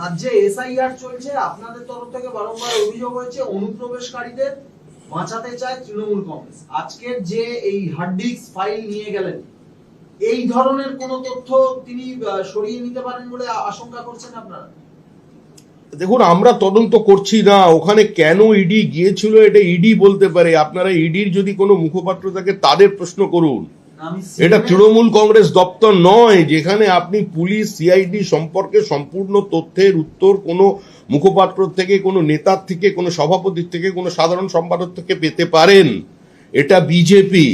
রাজ্যে এসআইআর চলছে। আপনাদের তরফ থেকে বারংবার অভিযোগ হয়েছে, অনুপ্রবেশকারীদের বাঁচাতে চায় তৃণমূল কংগ্রেস। আজকের যে এই হার্ড ডিস্ক ফাইল নিয়ে গেলেন, এই ধরনের কোন তথ্য তিনি সরিয়ে নিতে পারেন বলে আশঙ্কা করছেন আপনারা? দেখুন, আমরা তদন্ত করছি না। ওখানে কেন ইডি গিয়েছিল এটা ইডি বলতে পারে। আপনারা ইডির যদি কোনো মুখপাত্র থাকে, তাদের প্রশ্ন করুন। এটা তৃণমূল কংগ্রেস দপ্তর নয়, যেখানে আপনি পুলিশ সিআইডি সম্পর্কে সম্পূর্ণ তথ্যের উত্তর কোনো মুখপাত্র থেকে, কোনো নেতার থেকে, কোনো সভাপতির থেকে, কোনো সাধারণ সম্পাদক থেকে পেতে পারেন। এটা বিজেপি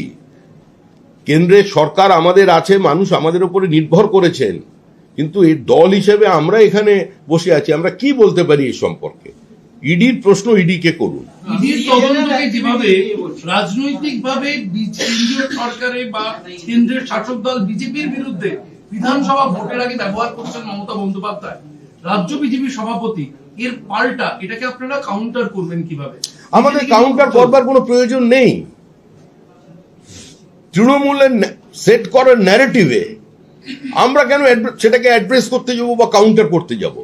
কেন্দ্রের সরকার আমাদের আছে, মানুষ আমাদের উপরে নির্ভর করেছেন। কিন্তু এই দল হিসেবে আমরা এখানে বসে আছি। আমরা কি বলতে পারি এই সম্পর্কে? ইডির প্রশ্ন ইডিকে করুন। ইডির তদন্তকে যেভাবে রাজনৈতিক ভাবে কেন্দ্রীয় সরকারে বা কেন্দ্রের শাসক দল বিজেপির বিরুদ্ধে বিধানসভা ভোটের আগে ব্যবহার করছেন মমতা বন্দ্যোপাধ্যায় রাজ্য বিজেপির সভাপতি এর পাল্টা এটাকে আপনারা কাউন্টার করবেন কীভাবে? আমাদের কাউন্টার করবার কোনো প্রয়োজন নেই। তৃণমূলের সেট করার ন্যারেটিভে আমরা কেন সেটাকে অ্যাড্রেস করতে যাব বা কাউন্টার করতে যাব?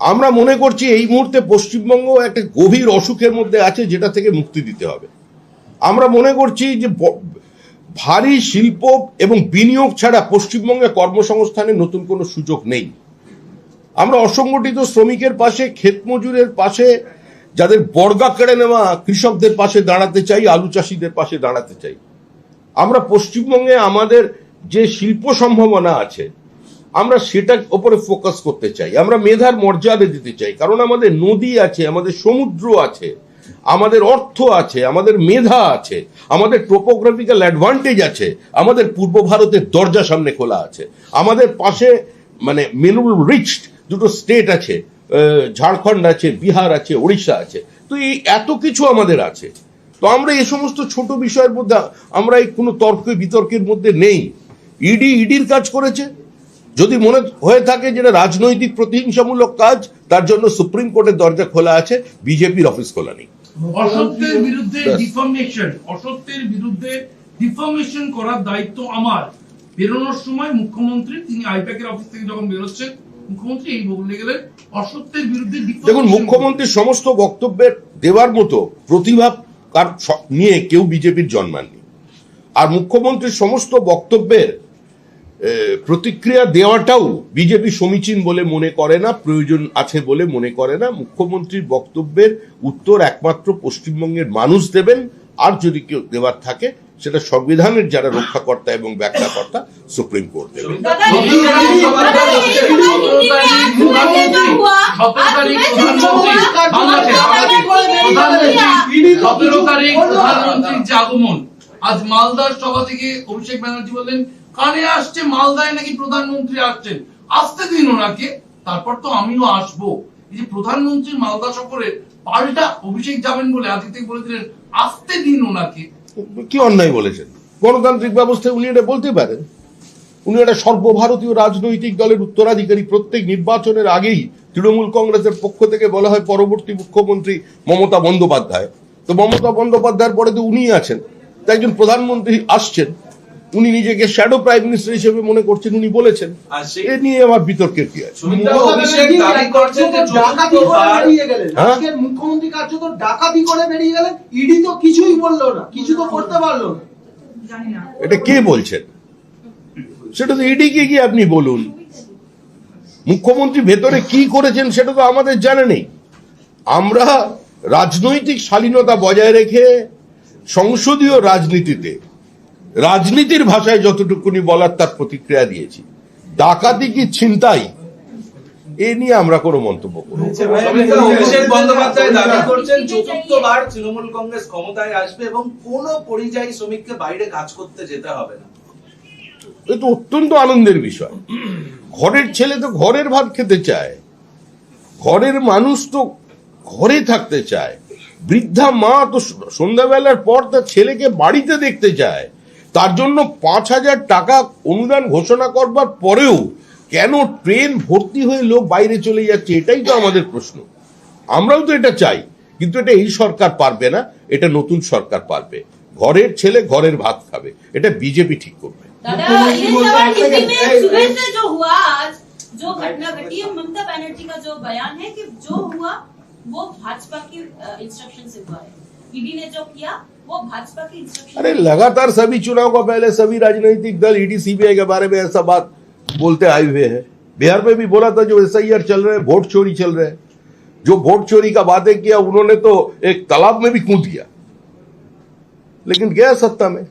আমরা মনে করছি এই মুহূর্তে পশ্চিমবঙ্গ একটা গভীর অসুখের মধ্যে আছে যেটা থেকে মুক্তি দিতে হবে। আমরা মনে করছি যে ভারী শিল্প এবং বিনিয়োগ ছাড়া পশ্চিমবঙ্গে কর্মসংস্থানের নতুন কোনো সুযোগ নেই। আমরা অসংগঠিত শ্রমিকের পাশে, ক্ষেত মজুরের পাশে, যাদের বর্গা কেড়ে নেওয়া কৃষকদের পাশে দাঁড়াতে চাই, আলু চাষিদের পাশে দাঁড়াতে চাই। আমরা পশ্চিমবঙ্গে আমাদের যে শিল্প সম্ভাবনা আছে আমরা সেটার উপরে ফোকাস করতে চাই। আমরা মেধার মর্যাদা দিতে চাই। কারণ আমাদের নদী আছে, আমাদের সমুদ্র আছে, আমাদের অর্থ আছে, আমাদের মেধা আছে, আমাদের টোপোগ্রাফিক্যাল অ্যাডভান্টেজ আছে, আমাদের পূর্ব ভারতের দরজা সামনে খোলা আছে। আমাদের পাশে মানে মিনারেল রিচড দুটো স্টেট আছে ঝাড়খণ্ড আছে, বিহার আছে, ওড়িশা আছে। তো এই এত কিছু আমাদের আছে। তো আমরা এই সমস্ত ছোট বিষয়ের মধ্যে, আমরা এই কোনো তর্ক বিতর্কের মধ্যে নেই। ইডি, ইডির কাজ করেছে। যদি মনে হয়ে থাকে যেটা রাজনৈতিক প্রতিহিংসামূলক কাজ তার জন্য সুপ্রিম কোর্টের দরজা খোলা আছে বিজেপির অফিস খোলা নেই। অসত্যের বিরুদ্ধে ব্যাস। ডিফামেশন অসত্যের বিরুদ্ধে ডিফামেশন করার দায়িত্ব আমার। বেরোনোর সময় মুখ্যমন্ত্রী তিনি আইপ্যাকের অফিস থেকে যখন বেরোচ্ছেন মুখ্যমন্ত্রী এই বলে গেলেন অসত্যের বিরুদ্ধে দেখুন মুখ্যমন্ত্রীর সমস্ত বক্তব্যের দেওয়ার মতো প্রতিভা নিয়ে কেউ বিজেপির জন্মাননি। আর মুখ্যমন্ত্রীর সমস্ত বক্তব্যের প্রতিক্রিয়া দেওয়াটাও বিজেপি সমীচীন বলে মনে করে না প্রয়োজন আছে বলে মনে করে না মুখ্যমন্ত্রীর বক্তব্যের উত্তর একমাত্র পশ্চিমবঙ্গের মানুষ দেবেন আর যদি কেউ দেওয়ার থাকে সেটা সংবিধানের যারা রক্ষাকর্তা এবং ব্যাখ্যাকর্তা সুপ্রিম কোর্ট দেবে দাদা, সতেরো দাদা, তারিখ দাদা, সতেরো তারিখ প্রধানমন্ত্রী দাদা, সতেরো তারিখ প্রধানমন্ত্রীর যে আগমন আজ মালদার সভা থেকে অভিষেক ব্যানার্জি বললেন কানে আসছে, মালদায় নাকি প্রধানমন্ত্রী আসছেন? আসতে দিন ওনাকে, তারপর তো আমিও আসব। এই যে প্রধানমন্ত্রীর মালদা সফরে পাল্টা অভিষেক যাবেন বলে আদিত্য বলেছিলেন, আসতে দিন ওনাকে। কি অন্যায় বলেছেন? গণতান্ত্রিক ব্যবস্থায় উনি এটা বলতে পারেন। উনি একটা সর্বভারতীয় রাজনৈতিক দলের উত্তরাধিকারী প্রত্যেক নির্বাচনের আগেই তৃণমূল কংগ্রেসের পক্ষ থেকে বলা হয় পরবর্তী মুখ্যমন্ত্রী মমতা বন্দ্যোপাধ্যায়। তো মমতা বন্দ্যোপাধ্যায়ের পরে তো উনিই আছেন। তাই একজন প্রধানমন্ত্রী আসছেন। উনি নিজেকে শ্যাডো প্রাইম মিনিস্টার হিসেবে মনে করছেন উনি বলেছেন। এ নিয়ে আমার বিতর্কের কি আছে? হ্যাঁ? মুখ্যমন্ত্রী কার্যত ডাকাতি করে বেরিয়ে গেলেন ইডি তো কিছুই বলল না কিছু তো করতে পারল না। এটা কে বলছেন? সেটা তো ইডিকে গিয়ে আপনি বলুন। মুখ্যমন্ত্রী ভেতরে কি করেছেন সেটা তো আমাদের জানা নেই। আমরা রাজনৈতিক শালীনতা বজায় রেখে সংসদীয় রাজনীতিতে রাজনীতির ভাষায় যতটুকুনি বলার তার প্রতিক্রিয়া দিয়েছি। ডাকাতি কি ছিনতাই? এ নিয়ে আমরা কোনো মন্তব্য করব অভিষেক বন্দ্যোপাধ্যায় দাবি করছেন চতুর্থবার তৃণমূল কংগ্রেস ক্ষমতায় আসবে এবং কোন পরিযায়ী শ্রমিককে বাইরে কাজ করতে যেতে হবে না। এ তো অত্যন্ত আনন্দের বিষয়। ঘরের ছেলে তো ঘরের ভাত খেতে চায়। ঘরের মানুষ তো ঘরে থাকতে চায়। বৃদ্ধা মা তো সন্ধ্যাবেলার পর তার ছেলেকে বাড়িতে দেখতে চায়। তার জন্য পাঁচ হাজার টাকা অনুদান ঘোষণা করবার পরেও কেন ট্রেন ভর্তি হয়ে লোক বাইরে চলে যাচ্ছে এটাই তো আমাদের প্রশ্ন আমরাও তো এটা চাই কিন্তু এটা এই সরকার পারবে না এটা নতুন সরকার পারবে ঘরের ছেলে ঘরের ভাত খাবে এটা বিজেপি ঠিক করবে दादा इस बार इसी में सुबह से जो हुआ आज जो घटना घटी है ममता बनर्जी का जो बयान है कि जो हुआ वो भाजपा की इंस्ट्रक्शन से हुआ है ईडी ने जो किया वो भाजपा की अरे लगातार सभी चुनाव का पहले सभी राजनीतिक दल ईडी सीबीआई के बारे में ऐसा बात बोलते आए हुए हैं। बिहार में भी बोला था जो एस चल रहे हैं वोट चोरी चल रहे हैं। जो वोट चोरी का वादे किया उन्होंने तो एक तालाब में भी कूद दिया। लेकिन गया सत्ता में।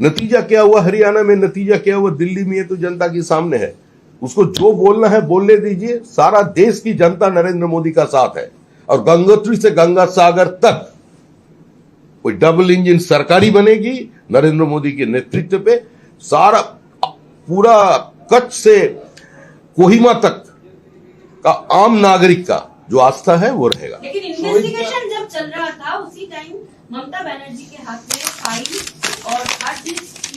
नतीजा क्या हुआ? हरियाणा में नतीजा क्या हुआ? दिल्ली में ये तो जनता के सामने है। उसको जो बोलना है बोलने दीजिए। सारा देश की जनता नरेंद्र मोदी का साथ है। और गंगोत्री से गंगा सागर तक। कोई डबल इंजन सरकारी बनेगी नरेंद्र मोदी के नेतृत्व पे सारा पूरा कच्छ से कोहिमा तक का आम नागरिक का जो आस्था है वो रहेगा। लेकिन इन्वेस्टिगेशन जब चल रहा था उसी टाइम ममता बनर्जी के हाथ में फ़ाइल और हार्ड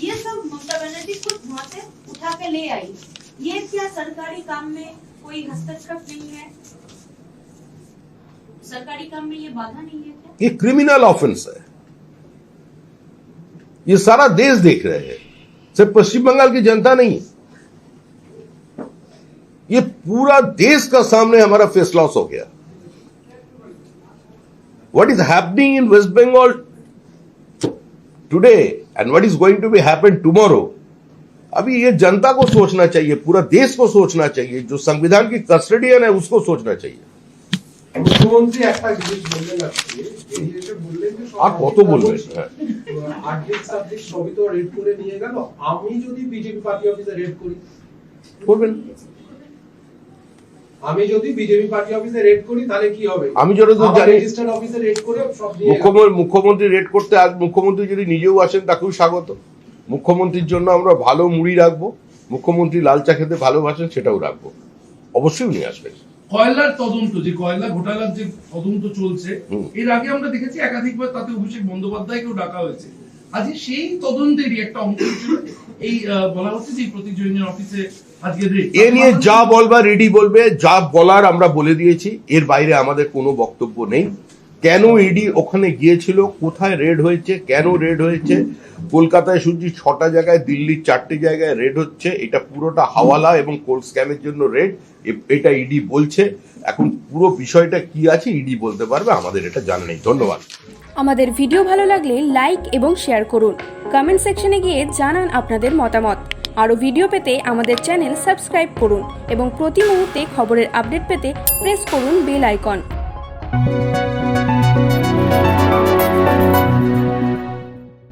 ये सब ममता बनर्जी खुद वहाँ से उठा के ले आई। ये क्या सरकारी काम में कोई हस्तक्षेप नहीं है? सरकारी काम में ये बाधा नहीं है क्या? ये क्रिमिनल ऑफेंस है। ये सारा देश देख रहे हैं। सिर्फ़ पश्चिम बंगाल की जनता नहीं। ये पूरा देश का सामने हमारा फेस लॉस हो गया। What is happening in West Bengal today and what is going to be happen tomorrow? अभी ये जनता को सोचना चाहिए, पूरा देश को सोचना चाहिए, जो संविधान की कस्टडियन है, उसको सोचना चाहिए। মুখ্যমন্ত্রী একটা জিনিস বললেন আজকে বললেন যে আর কত বলবেন হ্যাঁ। আর্থিক সাবজেক্ট সবই তো রেড করে নিয়ে গেল। আমি যদি বিজেপি পার্টি অফিসে রেড করি। করবেন। আমি যদি বিজেপি পার্টি অফিসে রেড করি তাহলে কি হবে? আমি যতদূর জানি অফিসে রেড করে সব মুখ্যমন্ত্রী মুখ্যমন্ত্রী রেড করতে আজ মুখ্যমন্ত্রী যদি নিজেও আসেন তাকেও স্বাগত। মুখ্যমন্ত্রীর জন্য আমরা ভালো মুড়ি রাখব। মুখ্যমন্ত্রী লাল চা খেতে ভালোবাসেন সেটাও রাখব। অবশ্যই উনি আসবেন। কয়লার তদন্ত যে কয়লা ঘোটালার যে তদন্ত চলছে এর আগে আমরা দেখেছি একাধিকবার তাতে অভিষেক বন্দ্যোপাধ্যায়কেও ডাকা হয়েছে। আজকে সেই তদন্তেরই একটা অংশ এই বলা হচ্ছে যে প্রতীক জৈনের অফিসে আজকে এ নিয়ে যা বলবার রেডি বলবে যা বলার আমরা বলে দিয়েছি এর বাইরে আমাদের কোনো বক্তব্য নেই। কেন ইডি ওখানে গিয়েছিল? কোথায় রেড হয়েছে? কেন রেড হয়েছে? কলকাতায় শুনছি ছটা জায়গায়, দিল্লির চারটে জায়গায় রেড হচ্ছে। এটা পুরোটা হাওয়ালা এবং কোল্ড স্ক্যামের জন্য রেড এটা ইডি বলছে। এখন পুরো বিষয়টা কি আছে ইডি বলতে পারবে? আমাদের এটা জানা নেই। ধন্যবাদ। আমাদের ভিডিও ভালো লাগলে লাইক এবং শেয়ার করুন। কমেন্ট সেকশনে গিয়ে জানান আপনাদের মতামত। আরও ভিডিও পেতে আমাদের চ্যানেল সাবস্ক্রাইব করুন এবং প্রতি মুহূর্তে খবরের আপডেট পেতে প্রেস করুন বেল আইকন